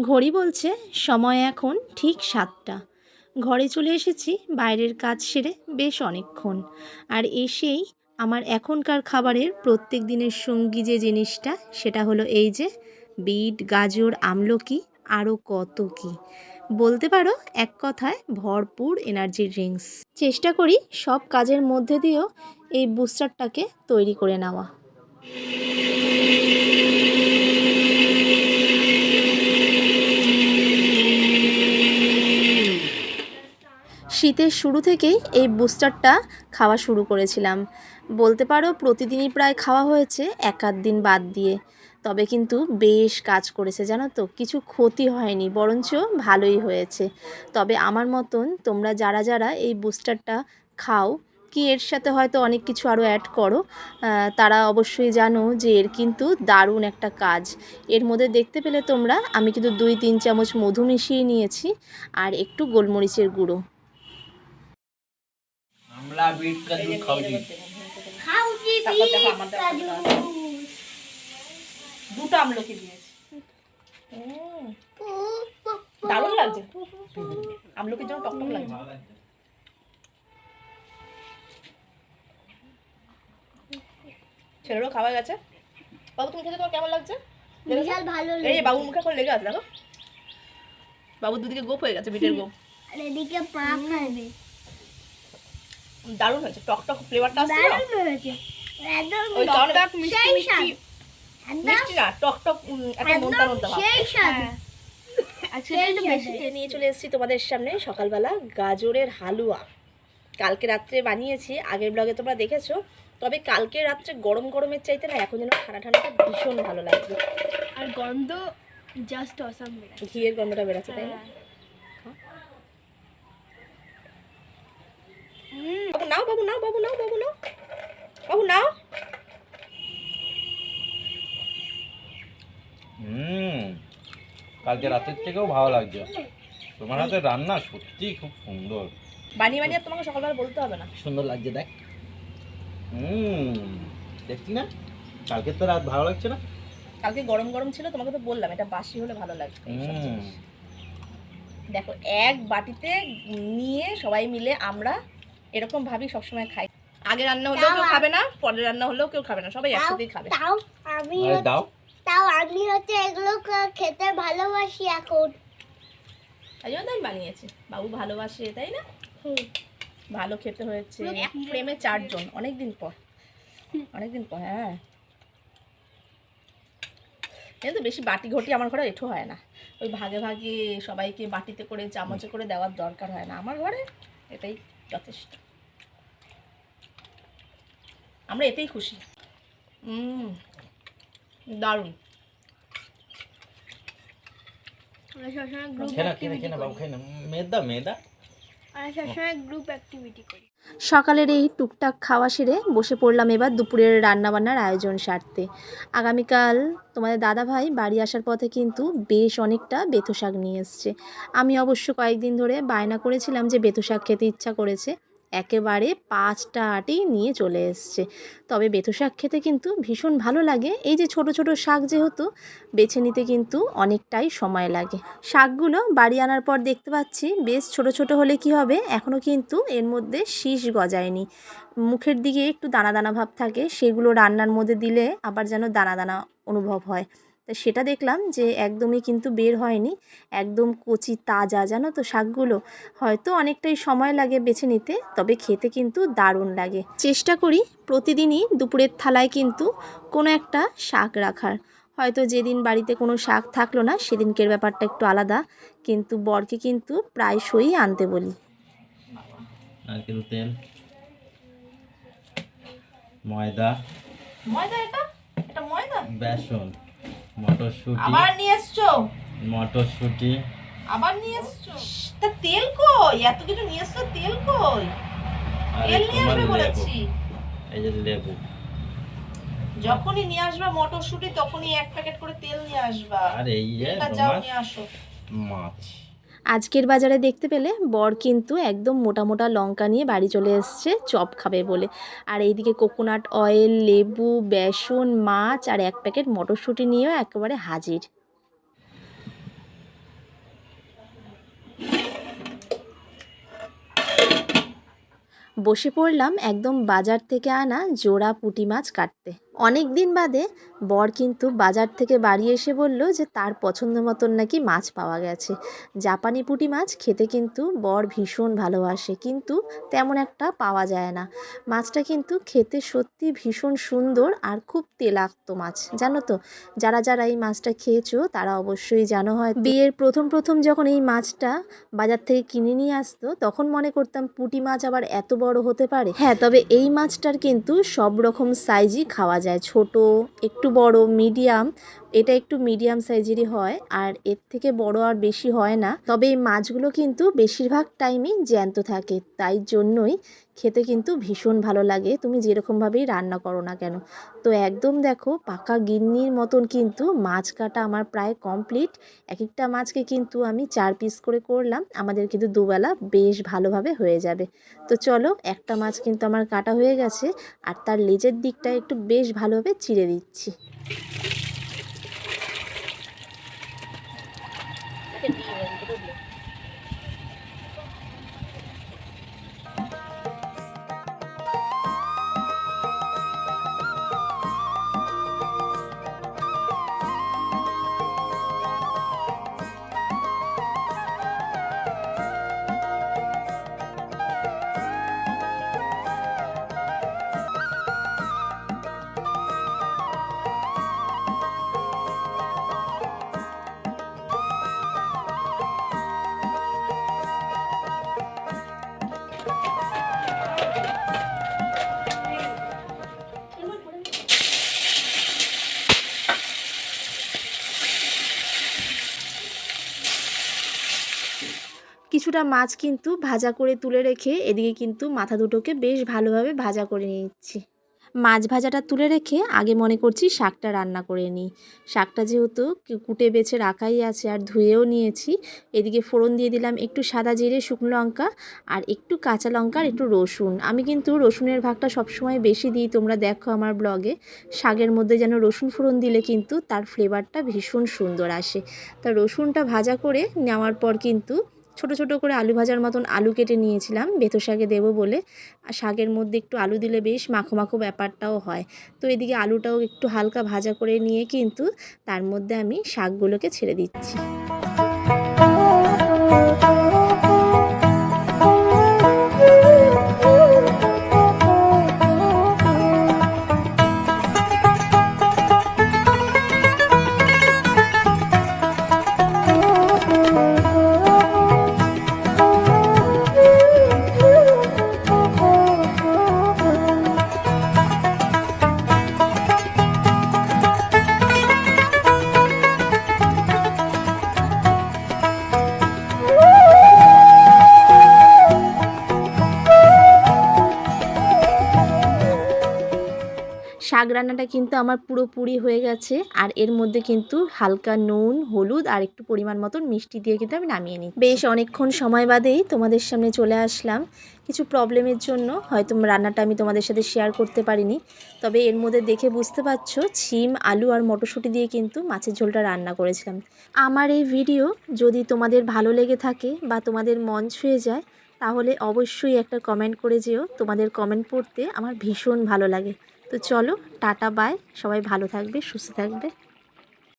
ঘড়ি বলছে, সময় এখন ঠিক সাতটা। ঘরে চলে এসেছি, বাইরের কাজ সেরে বেশ অনেকক্ষণ। আর এসেই আমার এখনকার খাবারের প্রত্যেক দিনের সঙ্গী যে জিনিসটা, সেটা হলো এই যে, বিট, গাজর, আমলকি আরও কত কি। বলতে পারো, এক কথায় ভরপুর এনার্জি ড্রিঙ্কস চেষ্টা করি সব কাজের মধ্যে দিয়েও এই বুস্টারটাকে তৈরি করে নেওয়া। শীতের শুরু থেকেই এই বুস্টারটা খাওয়া শুরু করেছিলাম। বলতে পারো প্রতিদিনই প্রায় খাওয়া হয়েছে এক আধ দিন বাদ দিয়ে। তবে কিন্তু বেশ কাজ করেছে জানো তো, কিছু ক্ষতি হয়নি, বরঞ্চ ভালোই হয়েছে। তবে আমার মতন তোমরা যারা যারা এই বুস্টারটা খাও, কি এর সাথে হয়তো অনেক কিছু আরও অ্যাড করো তারা অবশ্যই জানো যে এর কিন্তু দারুণ একটা কাজ। এর মধ্যে দেখতে পেলে তোমরা, আমি কিন্তু দুই তিন চামচ মধু মিশিয়ে নিয়েছি, আর একটু গোলমরিচের গুঁড়ো। আমরা বিট কাজু খাওয়াছি খাউজি তারপর দেখো আমার দেখো কাজু দুটো আমলকি দিয়েছি। দারুণ লাগছে। আমলকির জন্য টকটক লাগছে। ছেলেরও খাওয়া গেছে। বাবু তুমি খেতে তোমার কেমন লাগছে? বিশাল ভালো এই বাবুর মুখে এখন লেগে আছে দেখো। বাবু দুদিকে গোপ হয়ে গেছে বিটের গোপ। আর এদিকে পা খাবে দারুণ হয়েছে টক টক ফ্লেভারটা আসছে না? দারুণ হয়েছে একদম ওই টক কারণে টক মিষ্টি মিষ্টি মিষ্টি না টক টক একটা নোনতা নোনতা ভাব। সেই স্বাদ। আজকে একটু বেশি নিয়ে চলে এসেছি তোমাদের সামনে সকালবেলা গাজরের হালুয়া। কালকে রাত্রে বানিয়েছি আগের ব্লগে তোমরা দেখেছ তবে কালকে রাত্রে গরম গরমের চাইতে না এখন যেন ঠান্ডা ঠান্ডাটা ভীষণ ভালো লাগছে। আর গন্ধ জাস্ট অসাম ঘিয়ের গন্ধটা বেরোচ্ছে তাই না? বাবু নাও বাবু নাও বাবু নাও বাবু নাও। বাবু নাও। হুম কালকে রাতের থেকেও ভালো লাগছে। তোমার হাতে রান্না সত্যি খুব সুন্দর। বানিয়ে বানিয়ে আর তোমাকে সকালবেলা বলতে হবে না। সুন্দর লাগছে দেখ। হুম দেখছি না? কালকে তো রাত ভালো লাগছে না? কালকে গরম গরম ছিল তোমাকে তো বললাম এটা বাসি হলে ভালো লাগবে। হুম। দেখো এক বাটিতে নিয়ে সবাই মিলে আমরা এরকম ভাবি সবসময় খাই। আগে রান্না হলেও কেউ খাবে না পরে রান্না হলেও কেউ খাবে না সবাই একসাথেই খাবে। তাও আমি দাও। তাও আমি হচ্ছে এগুলো খেতে ভালোবাসি এখন। তাই জন্য তো আমি বানিয়েছি। বাবু ভালোবাসে তাই না? ভালো খেতে হয়েছে। এক ফ্রেমে চারজন অনেক দিন পর। অনেক দিন পর হ্যাঁ। কিন্তু বেশি বাটি ঘটি আমার ঘরে এঠো হয় না। ওই ভাগে ভাগে সবাইকে বাটিতে করে চামচে করে দেওয়ার দরকার হয় না। আমার ঘরে এটাই যথেষ্ট। আমরা এতেই খুশি। হুম দারুণ। মেদা মেদা গ্রুপ অ্যাক্টিভিটি করি। সকালের এই টুকটাক খাওয়া সেরে বসে পড়লাম এবার দুপুরের রান্নাবান্নার আয়োজন সারতে। আগামীকাল তোমাদের দাদা ভাই বাড়ি আসার পথে কিন্তু বেশ অনেকটা বেথো শাক নিয়ে এসছে। আমি অবশ্য কয়েকদিন ধরে বায়না করেছিলাম যে বেথো শাক খেতে ইচ্ছা করেছে। একেবারে পাঁচটা আটি নিয়ে চলে এসছে। তবে বেথো শাক খেতে কিন্তু ভীষণ ভালো লাগে। এই যে ছোট ছোট শাক যেহেতু, বেছে নিতে কিন্তু অনেকটাই সময় লাগে। শাকগুলো বাড়ি আনার পর দেখতে পাচ্ছি, বেশ ছোট ছোট হলে কি হবে? এখনও কিন্তু এর মধ্যে শীষ গজায়নি। মুখের দিকে একটু দানা দানা ভাব থাকে। সেগুলো রান্নার মধ্যে দিলে আবার যেন দানা দানা অনুভব হয়। তা সেটা দেখলাম যে একদমই কিন্তু বের হয়নি। একদম কচি তাজা জানো তো শাকগুলো? হয়তো অনেকটাই সময় লাগে বেছে নিতে তবে খেতে কিন্তু দারুণ লাগে। চেষ্টা করি প্রতিদিনই দুপুরের থালায় কিন্তু কোনো একটা শাক রাখার। হয়তো যেদিন বাড়িতে কোনো শাক থাকল না সেদিনকের ব্যাপারটা একটু আলাদা কিন্তু বরকে কিন্তু প্রায়শই আনতে বলি। নারকেল তেল। ময়দা। ময়দা এটা? এটা ময়দা? বেসন। মটরশুঁটি। আবার নিয়ে এসছো? মটরশুঁটি। আবার নিয়ে এসছো? তা তেল কই? এত কিছু নিয়ে এসছো তেল কই? তেল নিয়ে আসবে বলেছি। এই যে লেবু। যখনই নিয়ে আসবা মটরশুঁটি তখনই এক প্যাকেট করে তেল নিয়ে আসবা। আর এই যে তোমার নিয়ে আসো। মাছ। আজকের বাজারে দেখতে পেলে বর কিন্তু একদম মোটা মোটা লঙ্কা নিয়ে বাড়ি চলে এসছে, চপ খাবে বলে। আর এইদিকে কোকোনাট অয়েল, লেবু, বেসন, মাছ আর এক প্যাকেট মটরশুঁটি নিয়েও একেবারে হাজির। বসে পড়লাম একদম বাজার থেকে আনা জোড়া পুঁটি মাছ কাটতে। অনেক দিন বাদে বর কিন্তু বাজার থেকে বাড়ি এসে বলল যে তার পছন্দ মতন নাকি মাছ পাওয়া গেছে। জাপানি পুঁটি মাছ খেতে কিন্তু বর ভীষণ ভালোবাসে, কিন্তু তেমন একটা পাওয়া যায় না। মাছটা কিন্তু খেতে সত্যি ভীষণ সুন্দর আর খুব তেলাক্ত মাছ, জানো তো? যারা যারা এই মাছটা খেয়েছো তারা অবশ্যই জানো হয় বিয়ের প্রথম প্রথম যখন এই মাছটা বাজার থেকে কিনে নিয়ে আসতো, তখন মনে করতাম পুঁটি মাছ আবার এত বড় হতে পারে। হ্যাঁ তবে এই মাছটার কিন্তু সব রকম সাইজই খাওয়া যায়। ছোট একটু বড় মিডিয়াম এটা একটু মিডিয়াম সাইজেরই হয় আর এর থেকে বড় আর বেশি হয় না। তবে এই মাছগুলো কিন্তু বেশিরভাগ টাইমই জ্যান্ত থাকে। তাই জন্যই খেতে কিন্তু ভীষণ ভালো লাগে। তুমি যেরকমভাবেই রান্না করো না কেন। তো একদম দেখো, পাকা গিন্নির মতন কিন্তু মাছ কাটা আমার প্রায় কমপ্লিট এক একটা মাছকে কিন্তু আমি চার পিস করে করলাম। আমাদের কিন্তু দুবেলা বেশ ভালোভাবে হয়ে যাবে। তো চলো, একটা মাছ কিন্তু আমার কাটা হয়ে গেছে আর তার লেজের দিকটা একটু বেশ ভালোভাবে চিড়ে দিচ্ছি। can be কিছুটা মাছ কিন্তু ভাজা করে তুলে রেখে এদিকে কিন্তু মাথা দুটোকে বেশ ভালোভাবে ভাজা করে নিচ্ছি। মাছ ভাজাটা তুলে রেখে আগে মনে করছি শাকটা রান্না করে নিই। শাকটা যেহেতু কুটে বেছে রাখাই আছে আর ধুয়েও নিয়েছি, এদিকে ফোড়ন দিয়ে দিলাম একটু সাদা জিরে, শুকনো লঙ্কা আর একটু কাঁচা লঙ্কা আর একটু রসুন। আমি কিন্তু রসুনের ভাগটা সবসময় বেশি দিই, তোমরা দেখো আমার ব্লগে। শাকের মধ্যে যেন রসুন ফোড়ন দিলে কিন্তু তার ফ্লেভারটা ভীষণ সুন্দর আসে। তা রসুনটা ভাজা করে নেওয়ার পর কিন্তু ছোট ছোট করে আলু ভাজার মতন আলু কেটে নিয়েছিলাম। বেতো শাকে দেবো বলে। আর শাকের মধ্যে একটু আলু দিলে বেশ মাখো মাখো ব্যাপারটাও হয়। তো এদিকে আলুটাও একটু হালকা ভাজা করে নিয়ে কিন্তু তার মধ্যে আমি শাকগুলোকে ছেড়ে দিচ্ছি। শাক রান্নাটা কিন্তু আমার পুরোপুরি হয়ে গেছে। আর এর মধ্যে কিন্তু হালকা নুন, হলুদ আর একটু পরিমাণ মতন মিষ্টি দিয়ে কিন্তু আমি নামিয়ে নিই বেশ অনেকক্ষণ সময় বাদেই তোমাদের সামনে চলে আসলাম। কিছু প্রবলেমের জন্য হয়তো রান্নাটা আমি তোমাদের সাথে শেয়ার করতে পারিনি। তবে এর মধ্যে দেখে বুঝতে পারছ, ছিম, আলু আর মটরশুঁটি দিয়ে কিন্তু মাছের ঝোলটা রান্না করেছিলাম। আমার এই ভিডিও যদি তোমাদের ভালো লেগে থাকে বা তোমাদের মন ছুঁয়ে যায়, তাহলে অবশ্যই একটা কমেন্ট করে যেও। তোমাদের কমেন্ট পড়তে আমার ভীষণ ভালো লাগে। তো চলো টাটা বাই সবাই ভালো থাকবে সুস্থ থাকবে।